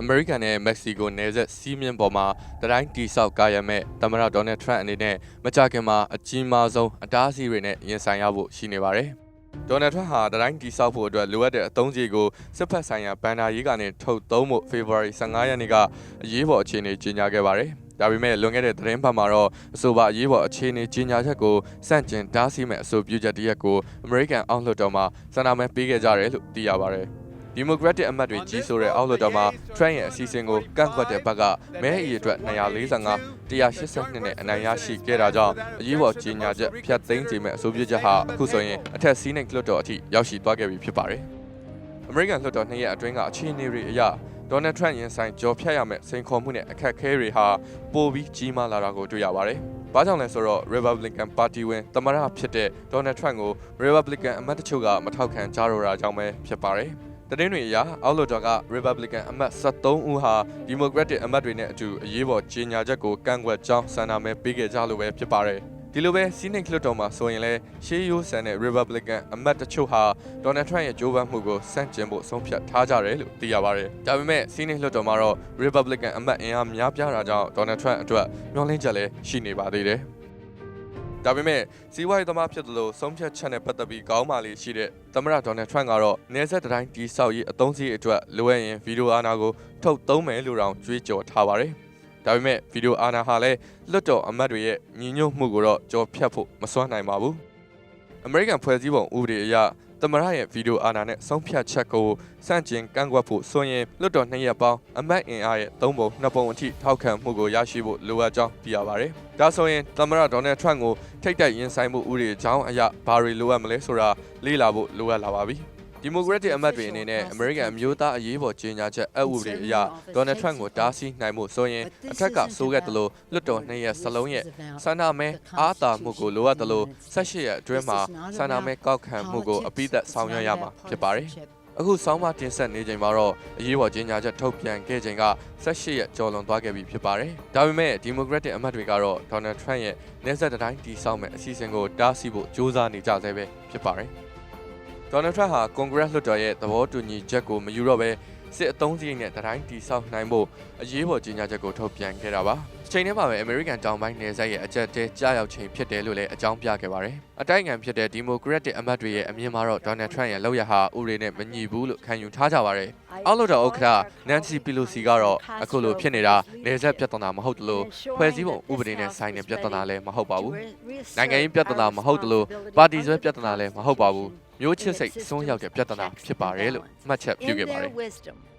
အမေရိကန်နဲ့မက္ကဆီကိုနယ်စပ်စီးမြင့်ပေါ်မှာတတိုင်းတီဆောက်ကာရမဲ့သမ္မတဒေါ်နယ်ထရန့်အနေနဲ့မကြာခင်မှာအကြီးမားဆုံးအတားအဆီးတွေနဲ့ရင်ဆိုင်ရဖို့ရှိနေပါတယ်။ဒေါ်နယ်ထရန့်ဟာတတိုင်းတီဆောက်ဖို့အတွက်လိုအပ်တဲ့အသုံးစရိတ်ကိုစစ်ဖက်ဆိုင်ရာဘန်နာရေးကနေထုတ်သုံးဖို့ဖေဖော်ဝါရီ15ရက်နေ့ကအရေးပေါ်အခြေအနေကြေညာခဲ့ပါတယ်။ဒါပေမဲ့လွန်ခဲ့တဲ့သတင်းပတ်မှာတော့အဆိုပါအရေးပေါ်အခြေအနေကြေညာချက်ကိုစန့်ကျင်တားဆီးမဲ့အဆိုပြုချက်တရက်ကိုအမေရိကန်အောက်လွှတ်တော်မှာစန္ဒမဲပေးခဲ့ကြတယ်လို့သိရပါတယ်။ ဒီမိုကရက်တစ်အမတ်တွေကြီးဆိုတဲ့အောက်လွှတ်တော်မှာ Trump ရဲ့အစီအစဉ်ကိုကန့်ကွက်တဲ့ဘက်ကမဲအရေအတွက်245 182နဲ့အနိုင်ရရှိခဲ့တာကြောင့်အရေးပေါ်ကြီးညာချက်ဖျက်သိမ်းခြင်းမဲ့အဆိုပြုချက်ဟာအခုဆိုရင်အထက်စီးနိတ်လွှတ်တော်အထိရောက်ရှိသွားခဲ့ပြီဖြစ်ပါတယ်။ American လွှတ်တော်နှစ်ရက်အတွင်းကအခြေအနေတွေအရဒေါ်နယ်ထရန့်ရင်ဆိုင်ကြော်ဖြတ်ရမယ့်စိန်ခေါ်မှုနဲ့အခက်အခဲတွေဟာပိုပြီးကြီးမားလာတာကိုတွေ့ရပါတယ်။ဘာကြောင့်လဲဆိုတော့ Republican Party ဝင်သမ္မတဖြစ်တဲ့ Donald Trump ကို Republican အမတ်တချို့ကမထောက်ခံကြတော့တာကြောင့်ပဲဖြစ်ပါတယ်။ သတင်းတွေအရအောက်လွှတ်တော်က Republican အမတ်73ဦးဟာ Democratic အမတ်တွေနဲ့အတူအရေးပေါ်ကြေညာချက်ကိုကန့်ကွက်ကြောင်းဆန္ဒမဲပေးခဲ့ကြလို့ပဲဖြစ်ပါတယ်။ဒီလိုပဲစီးနိတ်လွှတ်တော်မှာဆိုရင်လည်းရှေးရိုးဆန်တဲ့ Republican အမတ်တချို့ဟာ Donald Trump ရဲ့ကြိုးပမ်းမှုကိုစန့်ကျင်ဖို့ဆုံးဖြတ်ထားကြတယ်လို့သိရပါတယ်။ဒါပေမဲ့စီးနိတ်လွှတ်တော်မှာတော့ Republican အမတ်အင်အားများပြားတာကြောင့် Donald Trump အတွက်မျှော်လင့်ချက်လည်းရှိနေပါသေးတယ်။ ဒါပေမဲ့စီးပွားရေးသမားဖြစ်သလိုဆုံးဖြတ်ချက်နဲ့ပတ်သက်ပြီးကောင်းပါလေရှိတဲ့သမ္မတဒေါ်နယ်ထရန့်ကတော့နေဆက်တိုင်းတီဆောက်ရေးအသုံးစရိတ်အတွက်လိုအပ်ရင်ဗီဒီယိုအာနာကိုထုတ်သုံးမယ်လို့တောင်ကြွေးကြော်ထားပါတယ်။ဒါပေမဲ့ဗီဒီယိုအာနာဟာလည်းလွတ်တော်အမတ်တွေရဲ့ညီညွတ်မှုကိုတော့ကြော်ဖြတ်ဖို့မစွမ်းနိုင်ပါဘူး။ American ဖွဲ့စည်းပုံဥပဒေအရသ မ္မတရဲ့ဗီဒီယိုအာနာနဲ့ဆုံးဖြတ်ချက်ကိုစန့်ကျင်ကန့်ကွက်ဖို့ဆိုရင်လွတ်တော်နှစ်ရက်ပေါင်းအမတ်အင်အားရဲ့သုံးပုံနှစ်ပုံအထိထောက်ခံမှုကိုရရှိဖို့လိုအပ်ကြောင်းသိရပါတယ်။ဒါဆိုရင်သမ္မတဒေါ်နယ်ထရန့်ကိုထိတ်တိုက်ရင်ဆိုင်မှုဥပဒေအကြောင်းအရဘာတွေလိုအပ်မလဲဆိုတာလေ့လာဖို့လိုအပ်လာပါပြီ။ ဒီမိုကရက်တစ်အမတ်တွေအနေနဲ့အမေရိကန်အမျိုးသားအရေးပေါ်ကြေညာချက်အဥပဒေအရဒေါ်နယ်ထရန့်ကိုတားဆီးနိုင်မှုဆိုရင်အထက်ကဆိုခဲ့တယ်လို့လွတ်တော်နှစ်ရက်စလုံးရဲ့ဆန္ဒမဲအားတာမှုကိုလိုအပ်တယ်လို့18ရက်အတွင်းမှာဆန္ဒမဲကောက်ခံမှုကိုအပိသက်ဆောင်ရွက်ရမှာဖြစ်ပါတယ်။အခုဆောင်းမတင်ဆက်နေချိန်မှာတော့အရေးပေါ်ကြေညာချက်ထုတ်ပြန်ခဲ့ချိန်က18ရက်ကျော်လွန်သွားခဲ့ပြီဖြစ်ပါတယ်။ဒါပေမဲ့ဒီမိုကရက်တစ်အမတ်တွေကတော့ဒေါ်နယ်ထရန့်ရဲ့နေဆက်တိုင်းတီဆောက်မဲ့အစီအစဉ်ကိုတားဆီးဖို့ကြိုးစားနေကြဆဲပဲဖြစ်ပါတယ်။ ဒေါ်နယ်ထရန့်ဟာကွန်ဂရက်လွှတ်တော်ရဲ့သဘောတူညီချက်ကိုမယူတော့ဘဲစစ်အုံးစည်းနဲ့တတိုင်းတီဆောက်နိုင်ဖို့အရေးပေါ်ကြီးညာချက်ကိုထုတ်ပြန်ခဲ့တာပါ။ချိန်ထဲမှာပဲအမေရိကန်တောင်ပိုင်းနယ်စပ်ရဲ့အကြက်တဲကြားရောက်ချိန်ဖြစ်တယ်လို့လည်းအကြောင်းပြခဲ့ပါတယ်။အတိုက်အခံဖြစ်တဲ့ဒီမိုကရက်တစ်အမတ်တွေရဲ့အမြင်မှာတော့ဒေါ်နယ်ထရန့်ရဲ့လောက်ရဟာဥပဒေနဲ့မညီဘူးလို့ခံယူထားကြပါတယ်။အောက်လွှတ်တော်ဥက္ကဋ္ဌနန်စီပီလိုစီကတော့အခုလိုဖြစ်နေတာနယ်စပ်ပြဿနာမဟုတ်တလို့ဖွဲ့စည်းပုံဥပဒေနဲ့ဆိုင်တဲ့ပြဿနာလည်းမဟုတ်ပါဘူး။နိုင်ငံရေးပြဿနာမဟုတ်တလို့ပါတီဆွဲပြဿနာလည်းမဟုတ်ပါဘူး။ မျိုးချစ်စိတ်စွန်းရောက်တဲ့ပြဿနာဖြစ်ပါတယ်လို့မှတ်ချက်ပြုခဲ့ပါတယ်။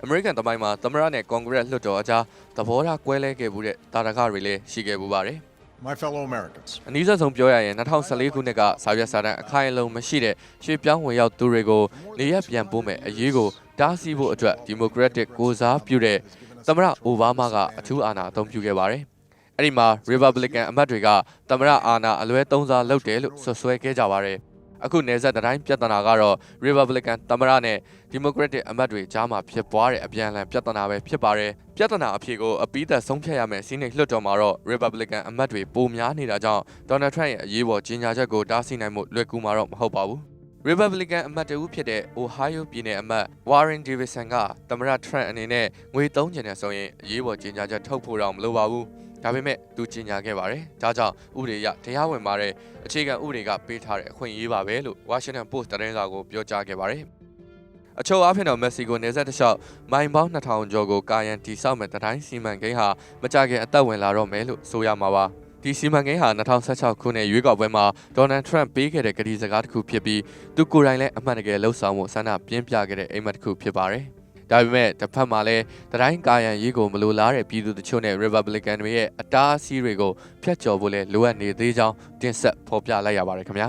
။အမေရိကန်တမိုင်းမှာသမ္မတနဲ့ကွန်ဂရက်လွှတ်တော်အကြားသဘောထားကွဲလဲခဲ့မှုတဲ့တာရကတွေလည်းရှိခဲ့ပူပါတယ် My fellow Americans, ။အနည်းဆုံးပြောရရင်2014ခုနှစ်ကစာရွက်စာတမ်းအခိုင်အလုံမရှိတဲ့ရွှေပြောင်းဝင်ရောက်သူတွေကိုနေရပြန်ပို့မဲ့အရေးကိုတားဆီးဖို့အတွက်ဒီမိုကရက်တစ်ကိုစားပြုတဲ့သမ္မတအိုဘားမားကအထူးအာဏာအသုံးပြုခဲ့ပါတယ်။အဲ့ဒီမှာ Republican အမတ်တွေကသမ္မတအာဏာအလွဲသုံးစားလုပ်တယ်လို့ဆွဆွဲခဲ့ကြပါတယ်။ အခုနေဆက်တိုင်းပြဿနာကတော့ Republican သမ္မတနဲ့ Democratic အမတ်တွေကြားမှာဖြစ်ပွားတဲ့အပြန်အလှန်ပြဿနာပဲဖြစ်ပါတယ်။ပြဿနာအဖြစ်ကိုအပိသက်ဆုံးဖြတ်ရမယ်စီးနေလွှတ်တော်မှာတော့ Republican အမတ်တွေပိုများနေတာကြောင့် Donald Trump ရဲ့အရေးပေါ်ကြီးညာချက်ကိုတားဆီးနိုင်မှုလွယ်ကူမှာတော့မဟုတ်ပါဘူး။ Republican အမတ်တဦးဖြစ်တဲ့ Ohio ပြည်နယ်အမတ် Warren Davidson ကသမ္မတ Trump အနေနဲ့ငွေသုံးချင်တဲ့ဆိုရင်အရေးပေါ်ကြီးညာချက်ထုတ်ဖို့တော့မလိုပါဘူး။ ဒါပေမဲ့သူကြီးညာခဲ့ပါတယ်။ဒါကြောင့်ဥပဒေအရတရားဝင်ပါတယ်အခြေခံဥပဒေကပေးထားတဲ့အခွင့်အရေးပါပဲလို့ Washington Post သတင်းစာကိုပြောကြားခဲ့ပါတယ်။အချို့အားဖြင့်တော့မက္ကဆီကိုနယ်စပ်တစ်လျှောက်မိုင်ပေါင်း2000ကျော်ကိုကာယံတီဆောက်မဲ့တိုင်းစီမံကိန်းဟာမကြခင်အသက်ဝင်လာတော့မယ်လို့ဆိုရမှာပါ။ဒီစီမံကိန်းဟာ2016ခုနှစ်ရွေးကောက်ပွဲမှာဒေါ်နယ်ထရန့်ပေးခဲ့တဲ့ကတိစကားတစ်ခုဖြစ်ပြီးသူကိုယ်တိုင်လည်းအမှန်တကယ်လှုပ်ဆောင်မှုဆန္ဒပြင်းပြခဲ့တဲ့အိမ်မက်တစ်ခုဖြစ်ပါတယ်။ ဒါပေမဲ့တစ်ဖက်မှာလည်းတိုင်းကာယံရေးကိုမလိုလားတဲ့ပြည်သူတချို့နဲ့ Republican တွေရဲ့အတားအဆီးတွေကိုဖျက်ကျော်ဖို့လဲလိုအပ်နေသေးကြောင်းတင်ဆက်ဖော်ပြလိုက်ရပါတယ်ခင်ဗျာ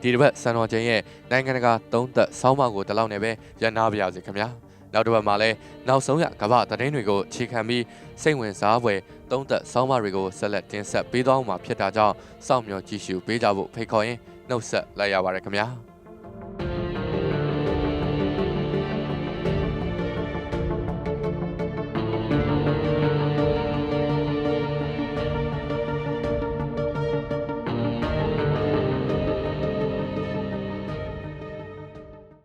ဒီတစ်ပတ်စံတော်ချိန်ရဲ့နိုင်ငံတကာသုံးသက်ဆောင်းပါးကိုဒီလောက်နဲ့ပဲရန်နာပါရစေခင်ဗျာနောက်တစ်ပတ်မှာလည်းနောက်ဆုံးရကမ္ဘာသတင်းတွေကိုအခြေခံပြီးစိတ်ဝင်စားဖွယ်သုံးသက်ဆောင်းပါးတွေကိုဆက်လက်တင်ဆက်ပေးသွားမှာဖြစ်တာကြောင့်စောင့်မျှော်ကြည့်ရှုပေးကြဖို့ဖိတ်ခေါ်ရင်းနှုတ်ဆက်လိုက်ရပါတယ်ခင်ဗျာ